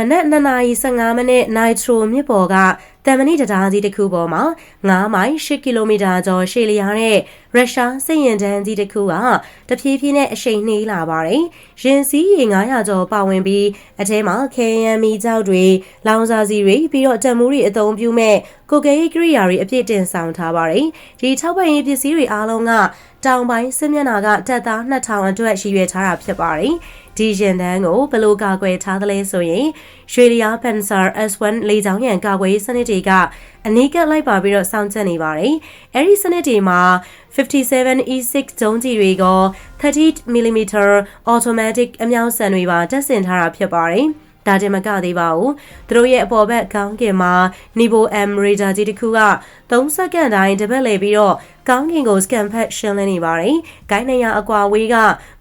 မနက်2:15မိနစ်နိုက်ထရိုမြစ်ပေါ်ကတမ်မဏိတရားကြီးတစ်ခုပေါ်မှာ9မိုင်10ကီလိုမီတာကျော်ရှည်လျားတဲ့ရုရှားစစ်ရင်တန်းကြီးတစ်ခုကတဖြည်းဖြည်းနဲ့အရှိန်နှေးလာပါတယ်။ရင်စည်းရေ900ကျော်ပါဝင်ပြီးအထဲမှာခဲယမ်းမီကြောက်တွေလောင်စာစီတွေပြီးတော့တံမိုးတွေအသုံးပြုမဲ့ကိုကဲရေးကိရိယာတွေအပြည့်တင်ဆောင်ထားပါတယ်။ဒီထောက်ပံ့ရေးပစ္စည်းတွေအားလုံးကတောင်ပိုင်းစစ်မျက်နှာကတပ်သား2000အတွက်ရည်ရွယ်ထားတာဖြစ်ပါတယ်။ဒီရင်တန်းကိုဘယ်လိုကာကွယ်ထားသလဲဆိုရင်ရွှေလျား Panzer S1 လေကြောင်းရန်ကာကွယ်ရေးစနစ်တွေကအနီးကပ်လိုက်ပါပြီးတော့စောင့်ကြပ်နေပါတယ်။အဲဒီစနစ်တွေမှာ 57E6 ဒုံးကျည်တွေက 30mm automatic အမြောက်ဆန်တွေပါတပ်ဆင်ထားတာဖြစ်ပါတယ်။ဒါတင်မကသေးပါဘူးသူတို့ရဲ့အပေါ်ဘက်ကောင်းကင်မှာ Nivo M radar ကြီးတစ်ခုက 3စက္ကန့်တိုင်းတပတ်လည်ပြီးတော့ကောင်းကင်ကို scan ဖက်ရှင်းလင်းနေပါတယ်။ဂိုင်းနေရအကွာဝေးက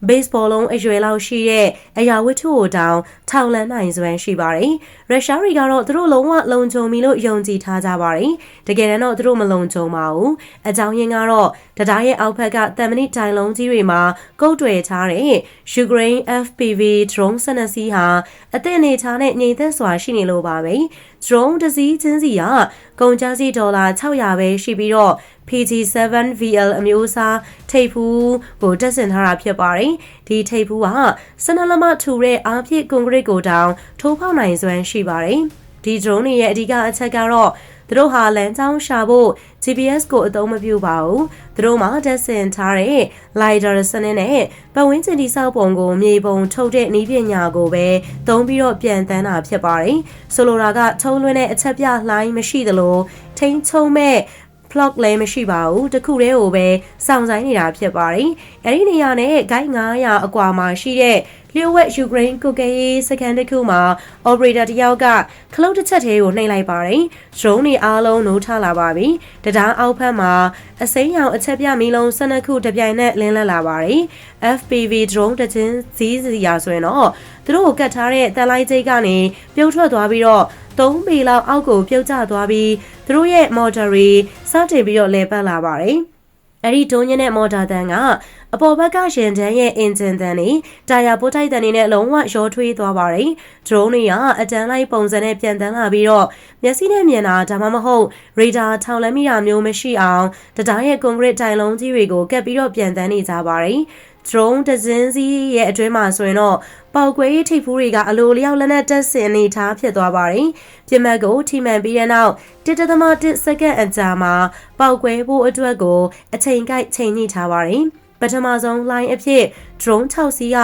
baseball လုံးအရွယ်လောက်ရှိတဲ့အရာဝတ္ထုကိုတောင်ထောင်လန်းနိုင်စွမ်းရှိပါတယ်။ရုရှားတွေကတော့သူတို့လုံးဝလုံခြုံပြီလို့ယုံကြည်ထားကြပါတယ်။တကယ်တမ်းတော့သူတို့မလုံခြုံပါဘူး။အကြောင်းရင်းကတော့တရားရဲ့အောက်ဘက်ကတမ်မဏိတိုင်လုံးကြီးတွေမှာကုတ်တွယ်ထားတဲ့ Ukraine FPV drone စနစ်စီးဟာအသင့်အနေထားနဲ့ငြိမ်သက်စွာရှိနေလို့ပါပဲ။ drone တစ်စီးချင်းစီကကုန်ကျစည်းဒေါ်လာ600ပဲရှိပြီးတော့ PG7VL အမျိုးအစားထိပ်ဖူးကိုတက်ဆင်ထားတာဖြစ်ပါတယ်။ဒီထိပ်ဖူးကစနလမထူတဲ့အားဖြည့်ကွန်ကရစ်ကိုတောင်ထိုးဖောက်နိုင်စွမ်းရှိပါတယ်။ဒီ drone တွေရဲ့အဓိကအချက်ကတော့ သူတို့ဟာလမ်းကြောင်းရှာဖို့ GPS ကိုအသုံးမပြုပါဘူး။သူတို့မှာတက်ဆင်ထားတဲ့ LiDAR စနစ်နဲ့ပတ်ဝန်းကျင်တိစောက်ပုံကိုမြေပုံထုတ်တဲ့နည်းပညာကိုပဲသုံးပြီးတော့ပြန်တန်းတာဖြစ်ပါတယ်။ဆိုလိုတာကထုံးလွှင့်တဲ့အချက်ပြလှိုင်းမရှိသလိုထိန်းချုံမဲ့ plug လည်းမရှိပါဘူးတခုတည်းကိုပဲစောင့်ဆိုင်နေတာဖြစ်ပါတယ်အဲ့ဒီနေရာနဲ့ဂိုင်း900အကွာမှာရှိတဲ့လျှို့ဝှက်ယူကရိန်းကုကဲရေးစကန်တစ်ခုမှာ operator တယောက်ကခလုတ်တစ်ချက်သေးကိုနှိပ်လိုက်ပါတယ်။ drone တွေအားလုံးနိုးထလာပါပြီ။တရားအောက်ဖက်မှာအစိမ်းရောင်အချက်ပြမီလုံး12ခုတပြိုင်နက်လင်းလက်လာပါတယ်။ FPV drone တစ်ချင်းစည်းစီရာဆိုရင်တော့သူတို့ကိုကတ်ထားတဲ့တန်လိုက်ကျိတ်ကနေပြုတ်ထွက်သွားပြီးတော့3ပေလောက်အောက်ကိုပြုတ်ကျသွားပြီးသူတို့ရဲ့ motor တွေစတင်ပြီးတော့လဲပတ်လာပါတယ်။ အဲ့ဒီဒုံညင်းတဲ့မော်တာတန်ကအပေါ်ဘက်ကရင်တန်းရဲ့အင်ဂျင်တန်နေတာယာပိုးထိုက်တန်နေနဲ့လုံးဝရောထွေးသွားပါတယ်။ drone တွေကအတန်းလိုက်ပုံစံနဲ့ပြန်တန်းလာပြီးတော့မျက်စိနဲ့မြင်တာဒါမှမဟုတ်ရေဒါထောင်လန်းမိတာမျိုးမရှိအောင်တရားရဲ့ကွန်ကရစ်တိုင်လုံးကြီးတွေကိုကပ်ပြီးတော့ပြန်တန်းနေကြပါတယ်။ drone တစင်းစီးရဲ့အတွင်းမှာဆိုရင်တော့ပေါက်ကွဲရေးထိပ်ဖူးတွေကအလိုလျောက်လက်နက်တက်ဆင်နေထားဖြစ်သွားပါတယ်။ပြစ်မှတ်ကိုထိမှန်ပြီးတဲ့နောက်1.1စက္ကန့်အကြာမှာပေါက်ကွဲဖို့အတွက်ကိုအချိန်ကိုက်ချိန်ညှိထားပါတယ်။ ပထမဆုံး line အဖြစ် drone 6စီးက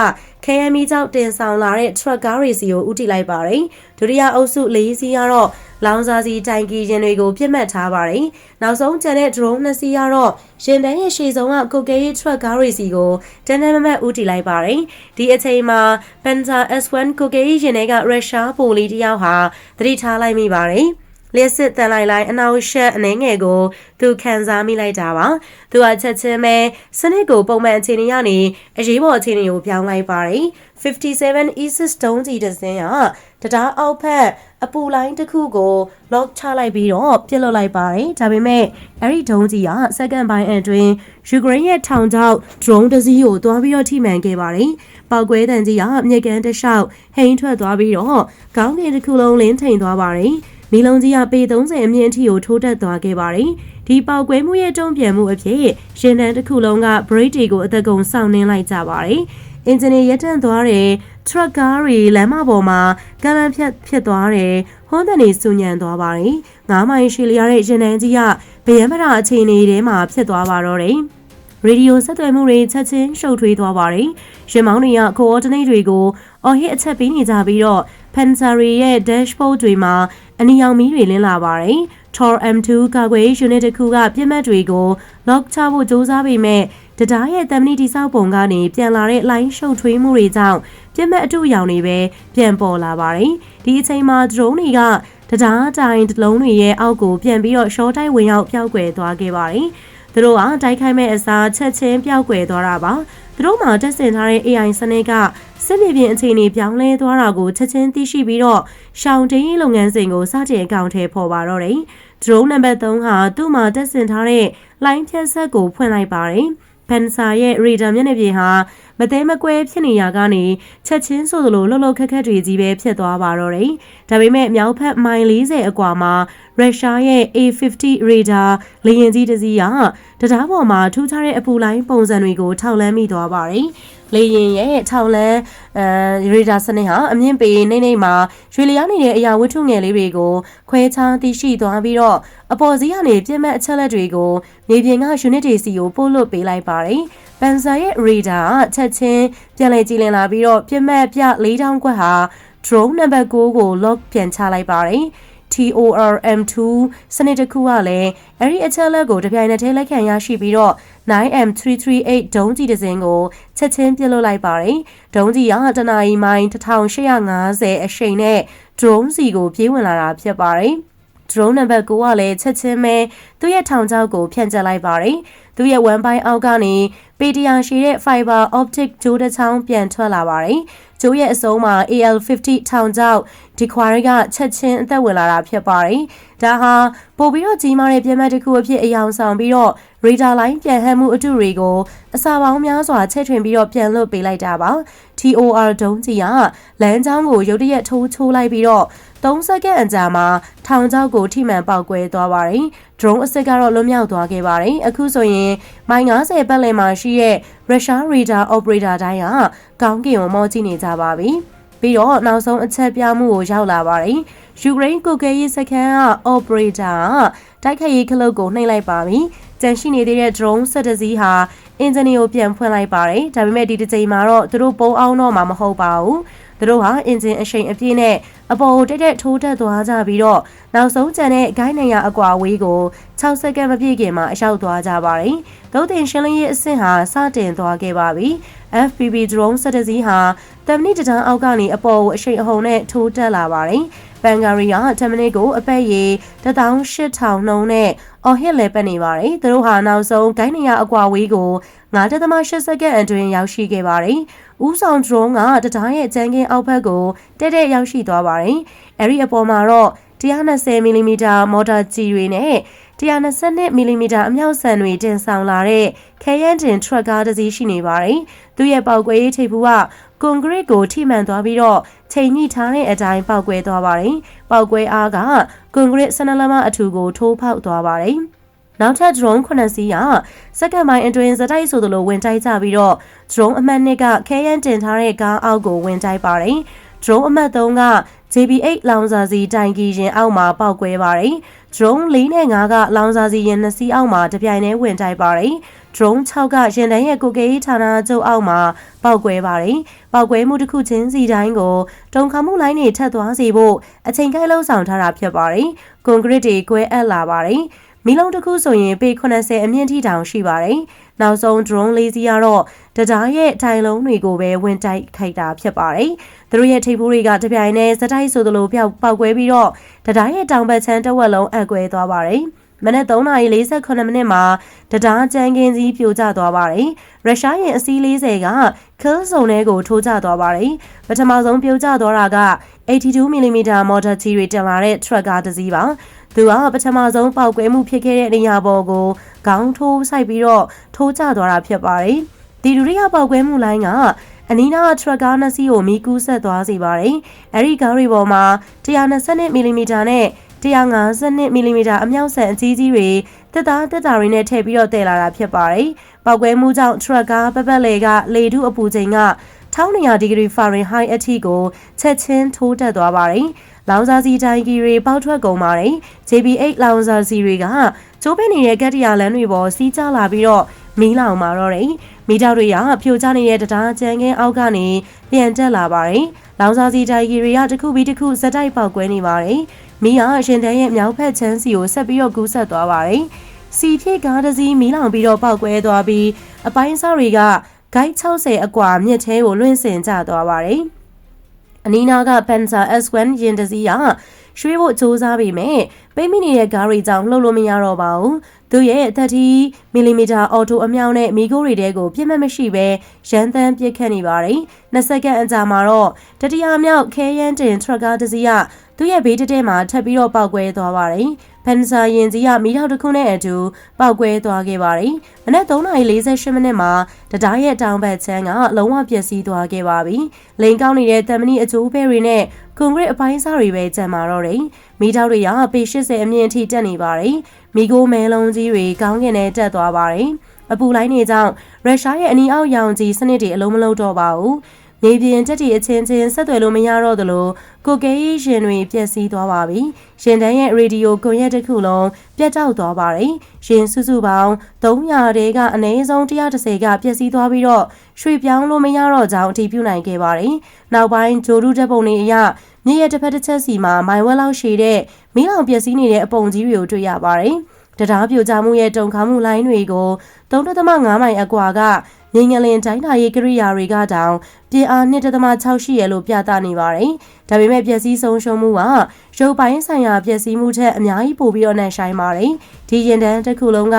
KME ကြောင့်တင်ဆောင်လာတဲ့ truck ကားတွေစီကိုဦးတည်လိုက်ပါတယ်။ဒုတိယအုပ်စု၄စီးကတော့လောင်စာစီတိုင်ကီရင်တွေကိုပြစ်မှတ်ထားပါတယ်။နောက်ဆုံးကျန်တဲ့ drone 2စီးကတော့ရင်တန်းရဲ့ရှေ့ဆုံးကကုတ်ကဲရေး truck ကားတွေစီကိုတန်းတန်းမမတ်ဦးတည်လိုက်ပါတယ်။ဒီအချိန်မှာ Panzer S1 ကုတ်ကဲရေးရင်တွေကရုရှားပိုလီတယောက်ဟာသတိထားလိုက်မိပါတယ်။ လျှက်စစ်တန်လိုက်လိုက်အနောက်ရှက်အနေငယ်ကိုသူခံစားမိလိုက်တာပါသူကချက်ချင်းပဲစနစ်ကိုပုံမှန်အခြေအနေကနေအရေးပေါ်အခြေအနေကိုပြောင်းလိုက်ပါတယ်57 Isis ဒုံးကြီးတစ်စင်းကတရားအောက်ဖက်အပူလိုင်းတစ်ခုကို lock ချလိုက်ပြီးတော့ပြစ်လွတ်လိုက်ပါတယ်ဒါပေမဲ့အဲ့ဒီဒုံးကြီးကစက္ကန့်ပိုင်းအတွင်းယူကရိန်းရဲ့ထောင်ချောက် drone တစ်စီးကိုတွားပြီးတော့ထိမှန်ခဲ့ပါတယ်ပောက်ကွဲတန်ကြီးကမြေကန်တစ်လျှောက်ဟိန်းထွက်သွားပြီးတော့ခေါင်းကင်တစ်ခုလုံးလင်းထိန်သွားပါတယ် မီလုံးကြီးကပေ30အမြင့်အထိကိုထိုးတက်သွားခဲ့ပါတယ်။ဒီပေါက်ကွဲမှုရဲ့တုံ့ပြန်မှုအဖြစ်ရင်တန်းတစ်ခုလုံးက brake တွေကိုအသက်ကုန်စောင့်နှင်းလိုက်ကြပါတယ်။အင်ဂျင်နီရပ်တန့်သွားတဲ့ truck ကားတွေလမ်းမပေါ်မှာကမ်းလမ်းဖြတ်ဖြစ်သွားတယ်။ဟွန်းတန်တွေစူညံသွားပါတယ်။ငါးမိုင်ရှည်လျားတဲ့ရင်တန်းကြီးကဗယံမရာအခြေအနေထဲမှာဖြစ်သွားပါတော့တယ်။ရေဒီယိုဆက်သွယ်မှုတွေချက်ချင်းရှုပ်ထွေးသွားပါတယ်။ရင်မောင်းတွေက coordinate တွေကိုအော်ဟစ်အချက်ပေးနေကြပြီးတော့ Pansari ရဲ့ dashboard တွေမှာအနီရောင်မီးတွေလင်းလာပါတယ်။ Tor M2 ကာကွယ်ရေး unit တစ်ခုကပြစ်မှတ်တွေကို lock ချဖို့စူးစမ်းပေမဲ့တရားရဲ့တမဏိတိဆောက်ပုံကနေပြန်လာတဲ့ line ရှုပ်ထွေးမှုတွေကြောင့်ပြစ်မှတ်အထုအယောင်တွေပဲပြန်ပေါ်လာပါတယ်။ဒီအချိန်မှာ drone တွေကတရားတိုင်းတလုံးတွေရဲ့အောက်ကိုပြန်ပြီးတော့ short တိုက်ဝင်ရောက်ပျောက်ကွယ်သွားခဲ့ပါတယ်။ သူတို့ကတိုက်ခိုက်မဲ့အစားချက်ချင်းပျောက်ကွယ်သွားတာပါ။သူတို့မှတက်ဆင်ထားတဲ့ AI စနစ်ကစစ်မြေပြင်အခြေအနေပြောင်းလဲသွားတာကိုချက်ချင်းသိရှိပြီးတော့ရှောင်းတင်းရေးလုပ်ငန်းစဉ်ကိုစတင်အကောင့်ထဲပေါ်ပါတော့တယ်။ drone နံပါတ်3ဟာသူ့မှာတက်ဆင်ထားတဲ့လိုင်းဖြတ်ဆက်ကိုဖွင့်လိုက်ပါတယ်။ Panzer ရဲ့ radar မျက်နှာပြင်ဟာမသေးမကွဲဖြစ်နေရကနေချက်ချင်းဆိုသလိုလှုပ်လှုပ်ခက်ခက်တွေကြီးပဲဖြစ်သွားပါတော့တယ်။ဒါပေမဲ့မြောက်ဖက်မိုင်40အကွာမှာရုရှားရဲ့ A50 radar လေယာဉ်ကြီးတစ်စီးကတရားပေါ်မှာထူးခြားတဲ့အပူလိုင်းပုံစံတွေကိုထောက်လန်းမိသွားပါတယ်။ လေရင်ရဲ့ထောက်လန်းအဲရေဒါစနစ်ဟာအမြင့်ပေနေနေမှာရွှေလျားနေတဲ့အရာဝတ္ထုငယ်လေးတွေကိုခွဲခြားသိရှိသွားပြီးတော့အပေါ်စီးကနေပြည့်မဲ့အချက်လက်တွေကိုမြေပြင်ကယူနစ်တွေစီကိုပို့လွတ်ပေးလိုက်ပါတယ်။ပန်ဆာရဲ့ရေဒါကချက်ချင်းပြန်လည်ကြည်လင်လာပြီးတော့ပြည့်မဲ့ပြ4000ခွက်ဟာ drone number 9ကို lock ပြန်ချလိုက်ပါတယ်။ TORM2 စနစ်တစ်ခုကလည်းအဲ့ဒီအချက်လက်ကိုတပြိုင်နက်တည်းလက်ခံရရှိပြီးတော့ 9M338 ဒုံးကြီးတစ်စင်းကိုချက်ချင်းပြစ်လွတ်လိုက်ပါတယ်။ဒုံးကြီးကတနအီမိုင်1850အရှိန်နဲ့ drone စီကိုပြေးဝင်လာတာဖြစ်ပါတယ်။ drone number 9ကလည်းချက်ချင်းပဲသူ့ရဲ့ထောင်ချောက်ကိုဖြန့်ကျက်လိုက်ပါတယ်။သူ့ရဲ့ဝမ်ပိုင်းအောက်ကနေပေတရာရှိတဲ့ fiber optic ကြိုးတစ်ချောင်းပြန်ထွက်လာပါတယ်။ကျိုးရဲ့အစုံမှာ AL50 ထောင်ချောက်ဒီခွာရီကချက်ချင်းအသက်ဝင်လာတာဖြစ်ပါတယ်။ဒါဟာပို့ပြီးတော့ကြီးမားတဲ့ပြက်မှတ်တစ်ခုအဖြစ်အယောင်ဆောင်ပြီးတော့ radar line ပြန်ဟမ်းမှုအတုတွေကိုအစာပေါင်းများစွာချဲ့ထွင်ပြီးတော့ပြန်လွတ်ပေးလိုက်တာပါ။ TOR ဒုံးကြီးကလမ်းကြောင်းကိုရုတ်တရက်ထိုးချိုးလိုက်ပြီးတော့ 3စက္ကန့်အကြာမှာထောင်ချောက်ကိုထိမှန်ပေါက်ကွဲသွားပါတယ်။ drone အစစ်ကတော့လွတ်မြောက်သွားခဲ့ပါတယ်။အခုဆိုရင်မိုင်90ပတ်လည်မှာရှိတဲ့ Russia Radar Operator တိုင်းကကောင်းကင်ကိုမောကြည့်နေကြပါပြီ။ပြီးတော့နောက်ဆုံးအချက်ပြမှုကိုရောက်လာပါတယ်။ယူကရိန်းကုကဲရေးစခန်းက operator ကတိုက်ခိုက်ရေးခလုတ်ကိုနှိပ်လိုက်ပါပြီ။ကြန့်ရှိနေသေးတဲ့ drone ဆက်တစည်းဟာအင်ဂျင်နီကိုပြန်ဖွင့်လိုက်ပါတယ်။ဒါပေမဲ့ဒီတစ်ချိန်မှာတော့သူတို့ပုံအောင်တော့မှာမဟုတ်ပါဘူး။ သူတို့ဟာအင်ဂျင်အရှိန်အပြည့်နဲ့အပေါ်တက်တက်ထိုးတက်သွားကြပြီးတော့နောက်ဆုံးကျန်တဲ့ဂိုင်းနေရအကွာဝေးကို6စက္ကန့်မပြည့်ခင်မှာအရောက်သွားကြပါတယ်။သို့တင်ရှင်းလင်းရေးအဆင့်ဟာစတင်သွားခဲ့ပါပြီ။ FPV drone ဆက်တစည်းဟာတမနီတံအောက်ကနေအပေါ်ကိုအရှိန်အဟုန်နဲ့ထိုးတက်လာပါတယ်။ ဘန်ဂါရီကတမနီကိုအပက်ရည်18000နှုန်းနဲ့အော်ဟစ်လဲပတ်နေပါတယ်။သူတို့ဟာနောက်ဆုံးဂိုင်းနေရအကွာဝေးကို9.8စက္ကန့်အတွင်းရောက်ရှိခဲ့ပါတယ်။ဦးဆောင် drone ကတံတားရဲ့ကျန်းကင်းအောက်ဘက်ကိုတက်တက်ရောက်ရှိသွားပါတယ်။အဲဒီအပေါ်မှာတော့120မီလီမီတာမော်တာကြီးတွေနဲ့120မီလီမီတာအမြောက်ဆန်တွေတင်ဆောင်လာတဲ့ခဲယမ်းတင်ထရက်ကားတစ်စီးရှိနေပါတယ်။သူ့ရဲ့ပေါက်ကွဲရေးထိပ်ဖူးက ကွန်ကရစ်ကိုထိမှန်သွားပြီးတော့ချိန်ညှိထားတဲ့အတိုင်းပေါက်ကွဲသွားပါတယ်။ပေါက်ကွဲအားကကွန်ကရစ်ဆနလမအထူကိုထိုးဖောက်သွားပါတယ်။နောက်ထပ် drone 9စီးကစက္ကန့်ပိုင်းအတွင်းစတိုက်ဆိုသလိုဝင်တိုက်ကြပြီးတော့ drone အမှတ်2ကခဲယမ်းတင်ထားတဲ့ကားအောက်ကိုဝင်တိုက်ပါတယ်။ drone အမှတ်3က JB8 လောင်စာစီတိုင်ကီရင်အောက်မှာပောက်ကွဲပါတယ်။ drone 4နဲ့5ကလောင်စာစီရင်2စီးအောက်မှာတပြိုင်တည်းဝင်တိုက်ပါတယ်။ drone 6ကရင်တန်းရဲ့ကိုကေးဌာနချုပ်အောက်မှာပောက်ကွဲပါတယ်။ပောက်ကွဲမှုတစ်ခုချင်းစီတိုင်းကိုတုံခါမှုလိုင်းတွေထပ်သွားစေဖို့အချိန်ကိုက်လှုံ့ဆော်ထားတာဖြစ်ပါတယ်။ကွန်ကရစ်တွေကွဲအပ်လာပါတယ်။ မီလုံးတစ်ခုဆိုရင်ပေ80အမြင့်ထိတောင်ရှိပါတယ်။နောက်ဆုံး drone လေးစီးကတော့တရားရဲ့တိုင်လုံးတွေကိုပဲဝင်တိုက်ခိုက်တာဖြစ်ပါတယ်။သူတို့ရဲ့ထိပ်ဖူးတွေကတပြိုင်တည်းစတိုက်ဆိုသလိုပြောက်ပေါက်ကွဲပြီးတော့တရားရဲ့တောင်ဘက်ချမ်းတဝက်လုံးအကွဲသွားပါတယ်။မနက်3:48မိနစ်မှာတရားကျန်းကင်းကြီးပြိုကျသွားပါတယ်။ရုရှားရဲ့အစီး40က kill zone တွေကိုထိုးကျသွားပါတယ်။ပထမဆုံးပြိုကျသွားတာက 82mm မော်တာကြီးတွေတင်လာတဲ့ truck ကားတစ်စီးပါ သူကပထမဆုံးပောက်ကွဲမှုဖြစ်ခဲ့တဲ့နေရာပေါ်ကိုခေါင်းထိုးဆိုင်ပြီးတော့ထိုးကျသွားတာဖြစ်ပါတယ်ဒီဒုတိယပောက်ကွဲမှုလိုင်းကအနီးနားထရက်ကားနှစ်စီးကိုမီးကူးဆက်သွားစေပါတယ်အဲဒီကားတွေပေါ်မှာ120မီလီမီတာနဲ့150မီလီမီတာအမြောက်ဆန်အကြီးကြီးတွေတက်သားတက်တာတွေနဲ့ထည့်ပြီးတော့တည်လာတာဖြစ်ပါတယ်ပောက်ကွဲမှုကြောင့်ထရက်ကားပပတ်လေကလေထုအပူချိန်က1200ဒီဂရီဖာရင်ဟိုက်အထိကိုချက်ချင်းထိုးတက်သွားပါတယ်။ လောင်စာစီတိုင်းကြီးတွေပေါက်ထွက်ကုန်ပါတယ်။ JB8 လောင်စာစီတွေကကျိုးပင်းနေတဲ့ကက်တရာလန်တွေပေါ်စီးကျလာပြီးတော့မီးလောင်မာတော့တယ်။မိတောက်တွေကဖြိုချနေတဲ့တရားကျန်ကင်းအောက်ကနေပြန်တက်လာပါတယ်။လောင်စာစီတိုင်းကြီးတွေကတစ်ခုပြီးတစ်ခုဇက်တိုက်ပေါက်ကွဲနေပါတယ်။မီးကအရှင်တန်းရဲ့မြောက်ဖက်ချမ်းစီကိုဆက်ပြီးတော့ကူးဆက်သွားပါတယ်။စီဖြစ်ကားတစ်စီးမီးလောင်ပြီးတော့ပေါက်ကွဲသွားပြီးအပိုင်းစားတွေကဂိုက်60အကွာမြစ်ထဲကိုလွင့်စင်ကျသွားပါတယ်။ အနီးနားက Panzer S1 ရင်တစည်းကရွှေ့ဖို့စူးစမ်းပေမဲ့ပိတ်မိနေတဲ့ကားတွေကြောင့်လှုပ်လို့မရတော့ပါဘူး။သူရဲ့30မီလီမီတာအော်တိုအမြောက်နဲ့မီကိုတွေတဲကိုပြစ်မှတ်မရှိဘဲရန်တမ်းပစ်ခတ်နေပါတယ်။နှစ်စက္ကန့်အကြာမှာတော့တတိယမြောက်ခဲယမ်းတင်ထရက်ကားတစ်စီးကသူ့ရဲ့ဘေးတတဲမှာထပ်ပြီးတော့ပောက်ကွဲသွားပါတယ်။ ပန်ဆာရင်ကြီးကမိထောက်တစ်ခုနဲ့အတူပောက်ကွဲသွားခဲ့ပါတယ်။မနက်3:48မိနစ်မှာတရားရဲ့တောင်ဘက်ချမ်းကလုံးဝပျက်စီးသွားခဲ့ပါပြီ။လိန်ကောင်းနေတဲ့တမနီအကျိုးပဲတွေနဲ့ကွန်ကရစ်အပိုင်းစားတွေပဲကျန်မာတော့တယ်။မိထောက်တွေကပေ80အမြင့်အထိတက်နေပါတယ်။မိကိုမဲလုံးကြီးတွေကောင်းကင်နဲ့တက်သွားပါတယ်။အပူလိုင်းတွေကြောင့်ရုရှားရဲ့အနီအောက်ရောင်ကြီးစနစ်တွေအလုံးမလုံးတော့ပါဘူး။ မြေပြင်တက်တီအချင်းချင်းဆက်သွယ်လို့မရတော့သလိုကိုကဲရေးရှင်တွေပျက်စီးသွားပါပြီ။ရှင်တန်းရဲ့ရေဒီယိုကွန်ရက်တစ်ခုလုံးပြတ်တောက်သွားပါတယ်။ရှင်စုစုပေါင်း300တဲကအနည်းဆုံး130ကပျက်စီးသွားပြီးတော့ရွှေပြောင်းလို့မရတော့ကြောင်းအတည်ပြုနိုင်ခဲ့ပါတယ်။နောက်ပိုင်းဂျိုဒူတပ်ပုံတွေအရမြေရဲ့တစ်ဖက်တစ်ချက်စီမှာမိုင်ဝက်လောက်ရှည်တဲ့မီးလောင်ပျက်စီးနေတဲ့အပုံကြီးတွေကိုတွေ့ရပါတယ်။တရားပြိုကျမှုရဲ့တုံခါမှုလိုင်းတွေကို3.5မိုင်အကွာက ငင်ငလင်တိုင်းတာရေးကိရိယာတွေကတောင်ပြင်းအား2.6ရှိရလို့ပြသနေပါတယ်။ဒါပေမဲ့ပျက်စီးဆုံးရှုံးမှုကရုပ်ပိုင်းဆိုင်ရာပျက်စီးမှုထက်အများကြီးပိုပြီးတော့နှံဆိုင်ပါတယ်။ဒီရင်တန်းတစ်ခုလုံးက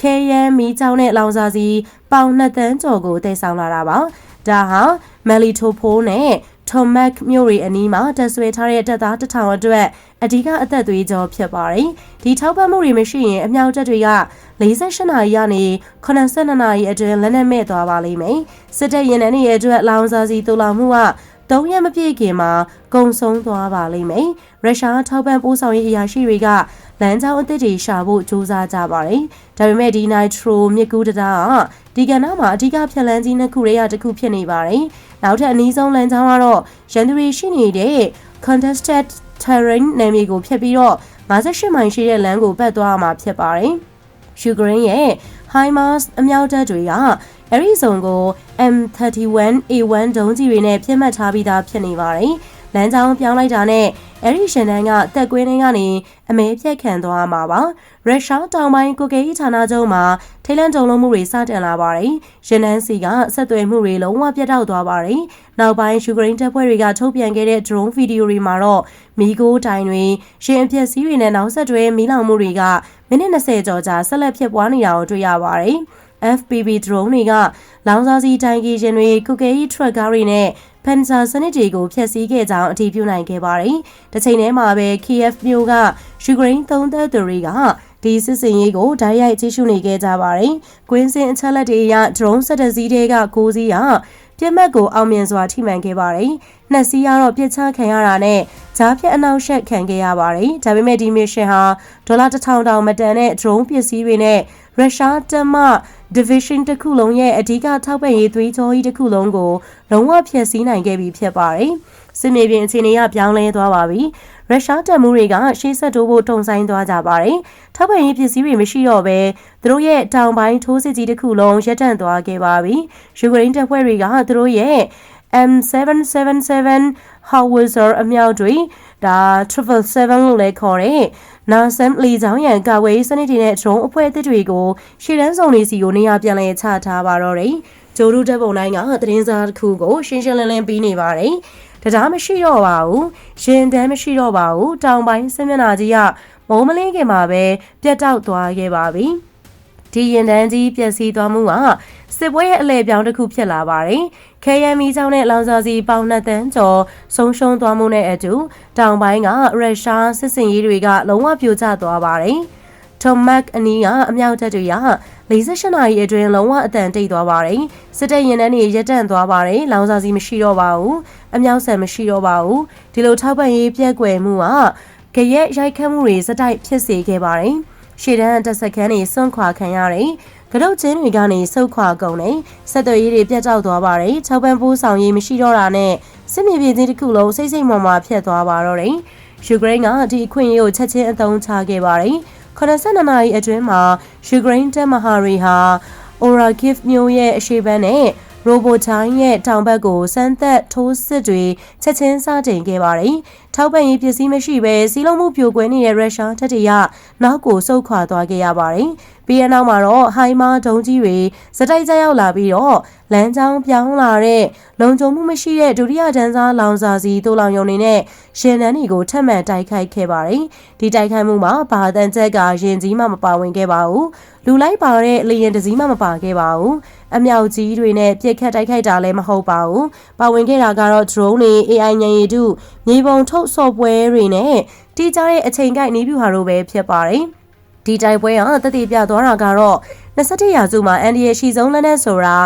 ခဲရန်မီးချောင်းနဲ့လောင်စာစီပေါင်2တန်းကျော်ကိုတည်ဆောင်လာတာပါ။ဒါဟာမယ်လီတိုဖိုးနဲ့ ထိုမက်မြို့ရီအနီးမှာတက်ဆွဲထားတဲ့တပ်သားတထောင်အတွက်အဓိကအသက်သွေးကြောဖြစ်ပါတယ်။ဒီထောက်ပံ့မှုတွေမရှိရင်အမြောက်တပ်တွေက48နာရီကနေ82နာရီအတွင်းလက်နက်မဲ့သွားပါလိမ့်မယ်။စစ်တပ်ရင်နှန်းရဲ့အတွက်လောင်စာစီတူလောင်မှုက၃ရက်မပြည့်ခင်မှာကုံဆုံးသွားပါလိမ့်မယ်။ရုရှားထောက်ပံ့ပို့ဆောင်ရေးအရာရှိတွေကလမ်းကြောင်းအသစ်တွေရှာဖို့ကြိုးစားကြပါတယ်။ဒါပေမဲ့ဒီနိုက်ထရိုမြစ်ကူးတံတားကဒီကဏ္ဍမှာအဓိကဖြတ်လန်းကြီးနှစ်ခုရေရတစ်ခုဖြစ်နေပါတယ်။ နောက်ထပ်အနည်းဆုံးလမ်းကြောင်းကတော့ရန်သူတွေရှိနေတဲ့ contested terrain နယ်မြေကိုဖျက်ပြီးတော့58မိုင်ရှိတဲ့လမ်းကိုပတ်သွားမှာဖြစ်ပါတယ်။ယူကရိန်းရဲ့ HIMARS အမြောက်တပ်တွေကအဲ့ဒီဇုံကို M31A1 ဒုံးကြီးတွေနဲ့ပြစ်မှတ်ထားပြီးသားဖြစ်နေပါတယ်။လမ်းကြောင်းပြောင်းလိုက်တာနဲ့ အဲ့ဒီရှင်တန်းကတက်ကွင်းထဲကနေအမဲဖြတ်ခံသွားမှာပါရုရှားတောင်ပိုင်းကိုကေကြီးဌာနချုပ်မှာထိလန့်တုံလုံးမှုတွေစတင်လာပါတယ်ရှင်တန်းစီကဆက်သွယ်မှုတွေလုံးဝပြတ်တောက်သွားပါတယ်နောက်ပိုင်းယူကရိန်းတပ်ဖွဲ့တွေကထုတ်ပြန်ခဲ့တဲ့ drone ဗီဒီယိုတွေမှာတော့မီကိုတိုင်တွေရှင်အပြက်စီးတွေနဲ့နောက်ဆက်တွဲမီးလောင်မှုတွေကမိနစ်20ကျော်ကြာဆက်လက်ဖြစ်ပွားနေတာကိုတွေ့ရပါတယ် FPV drone တွေကလောင်စာစီတိုင်ကီရှင်တွေကုကေကြီး truck ကားတွေနဲ့ ဖန်ဆာစနစ်တွေကိုဖျက်ဆီးခဲ့ကြောင်းအတည်ပြုနိုင်ခဲ့ပါတယ်။တစ်ချိန်တည်းမှာပဲ KF မျိုးကယူကရိန်းသုံးသက်သူတွေကဒီစစ်စင်ရေးကိုဓာတ်ရိုက်ကြည့်ရှုနေခဲ့ကြပါတယ်။ကွင်းစင်အချက်လက်တွေအရ drone စက်တစည်းတွေက6စီးက ပြစ်မှတ်ကိုအောင်မြင်စွာထိမှန်ခဲ့ပါတယ်။နှစ်စီးကတော့ပြစ်ချခံရတာနဲ့ဂျားဖြတ်အနောက်ရှက်ခံခဲ့ရပါတယ်။ဒါပေမဲ့ဒီမစ်ရှင်ဟာဒေါ်လာ1000တောင်မတန်တဲ့ drone ပစ္စည်းတွေနဲ့ရုရှားတပ်မ division တစ်ခုလုံးရဲ့အဓိကထောက်ပံ့ရေးသွေးကြောကြီးတစ်ခုလုံးကိုလုံးဝဖျက်ဆီးနိုင်ခဲ့ပြီဖြစ်ပါတယ်။စစ်မြေပြင်အခြေအနေကပြောင်းလဲသွားပါပြီ။ ရုရှားတပ်မှုတွေကရှေ့ဆက်တိုးဖို့တုံဆိုင်သွားကြပါတယ်။ထောက်ပံ့ရေးပစ္စည်းတွေမရှိတော့ဘဲသူတို့ရဲ့တောင်ပိုင်းထိုးစစ်ကြီးတစ်ခုလုံးရပ်တန့်သွားခဲ့ပါပြီ။ယူကရိန်းတပ်ဖွဲ့တွေကသူတို့ရဲ့ M777 Howitzer အမြောက်တွေဒါ Triple 7လို့လည်းခေါ်တဲ့နာဆမ်လီချောင်းရန်ကာဝေးစနစ်တွေနဲ့ drone အဖွဲ့အသစ်တွေကိုရှေ့တန်းဆောင်တွေစီကိုနေရာပြန်လည်ချထားပါတော့တယ်။ဂျိုဒူတပ်ပုံတိုင်းကသတင်းစာတစ်ခုကိုရှင်းရှင်းလင်းလင်းပြီးနေပါတယ်။ တရားမရှိတော့ပါဘူး။ရင်တန်းမရှိတော့ပါဘူး။တောင်ပိုင်းစစ်မျက်နှာကြီးကမုံမလင်းခင်မှာပဲပြတ်တောက်သွားခဲ့ပါပြီ။ဒီရင်တန်းကြီးပျက်စီးသွားမှုကစစ်ပွဲရဲ့အလဲပြောင်းတစ်ခုဖြစ်လာပါတယ်။ခဲယမ်းမီးချောင်းနဲ့လောင်စာစီပေါင်နှစ်တန်းကျော်ဆုံးရှုံးသွားမှုနဲ့အတူတောင်ပိုင်းကရုရှားစစ်စင်ရေးတွေကလုံးဝပြိုကျသွားပါတယ်။တိုမက်အနီးကအမြောက်တပ်တွေက 48နာရီအတွင်းလုံးဝအတန်တိတ်သွားပါတယ်။စစ်တပ်ရင်နှန်းတွေရပ်တန့်သွားပါတယ်။လောင်စာစီမရှိတော့ပါဘူး။အမြောက်ဆန်မရှိတော့ပါဘူး။ဒီလိုထောက်ပံ့ရေးပြက်ကွယ်မှုကကြရက်ရိုက်ခတ်မှုတွေစတိုက်ဖြစ်စေခဲ့ပါတယ်။ရှေ့တန်းတက်စခန်းတွေစွန့်ခွာခံရတယ်။ကတုတ်ချင်းတွေကနေဆုတ်ခွာကုန်တယ်ဆက်သွယ်ရေးတွေပြတ်တောက်သွားပါတယ်၆ပန်းပိုးဆောင်ရေးမရှိတော့တာနဲ့စစ်မြေပြင်ကြီးတစ်ခုလုံးစိတ်စိတ်မော်မာဖြစ်သွားပါတော့တယ်ယူကရိန်းကဒီအခွင့်အရေးကိုချက်ချင်းအသုံးချခဲ့ပါတယ် 82နာရီအတွင်းမှာယူကရိန်းတပ်မဟာရီဟာ Orakiv မြို့ရဲ့အရှေ့ဘက်နဲ့ရိုဘိုတိုင်းရဲ့တောင်ဘက်ကိုစမ်းသက်ထိုးစစ်တွေချက်ချင်းစတင်ခဲ့ပါတယ်။ ထောက်ပံ့ရေးပစ္စည်းမရှိဘဲစီးလုံးမှုပြိုကွဲနေတဲ့ရုရှားတပ်တွေကနောက်ကိုဆုတ်ခွာသွားခဲ့ရပါတယ်။ပြီးရနောက်မှာတော့ဟိုင်မာဒုံကြီးတွေစတိုက်ကြရောက်လာပြီးတော့လမ်းကြောင်းပြောင်းလာတဲ့လုံခြုံမှုမရှိတဲ့ဒုတိယတန်းစားလောင်စာစီတိုးလောင်ယုံတွေနဲ့ရှင်နန်းတွေကိုထပ်မံတိုက်ခိုက်ခဲ့ပါတယ်။ဒီတိုက်ခိုက်မှုမှာဘာတန်ချက်ကရင်ကြီးမှမပါဝင်ခဲ့ပါဘူး။လူလိုက်ပါတဲ့လေရင်တစည်းမှမပါခဲ့ပါဘူး။အမြောက်ကြီးတွေနဲ့ပြစ်ခတ်တိုက်ခိုက်တာလည်းမဟုတ်ပါဘူး။ပါဝင်ခဲ့တာကတော့ drone တွေ AI ဉာဏ်ရည်တုမြေပုံထုတ် software တွေနဲ့တီးကြတဲ့အချိန်ကိုက်နည်းဗျူဟာတို့ပဲဖြစ်ပါတယ်။ဒီတိုက်ပွဲဟာတတိပြသွားတာကတော့21ရာစုမှာအန်ဒီရဲ့ရှိဆုံးလက်နက်ဆိုတာ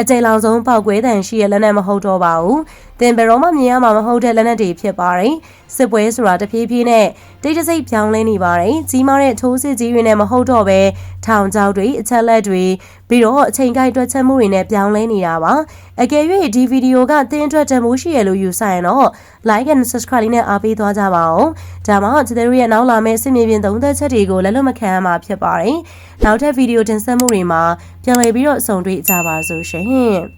အကြိမ်လောင်ဆုံးပောက်ကွဲတန်ရှိရဲ့လက်နက်မဟုတ်တော့ပါဘူး။တင်ဘယ်တော့မှမြင်ရမှာမဟုတ်တဲ့လက်နက်တွေဖြစ်ပါတယ်။စစ်ပွဲဆိုတာတဖြည်းဖြည်းနဲ့တိတ်တဆိတ်ပြောင်းလဲနေပါတယ်။ကြီးမားတဲ့ထိုးစစ်ကြီးတွေနဲ့မဟုတ်တော့ပဲထောင်ချောက်တွေအချက်လက်တွေပြီးတော့အချိန်ကိုက်တွက်ချက်မှုတွေနဲ့ပြောင်းလဲနေတာပါ။အကယ်၍ဒီဗီဒီယိုကသင်အတွက်တမိုးရှိရလို့ယူဆရင်တော့ like and subscribe လေးနဲ့အားပေးသွားကြပါဦး။ဒါမှကျွန်တော်တို့ရဲ့နောက်လာမယ့်စစ်မြေပြင်သုံးသက်ချက်တွေကိုလည်းလွတ်မခံရမှာဖြစ်ပါတယ်။နောက်ထပ်ဗီဒီယိုတင်ဆက်မှုတွေမှာပြန်လည်ပြီးတော့ဆုံတွေ့ကြပါစို့ရှင်။行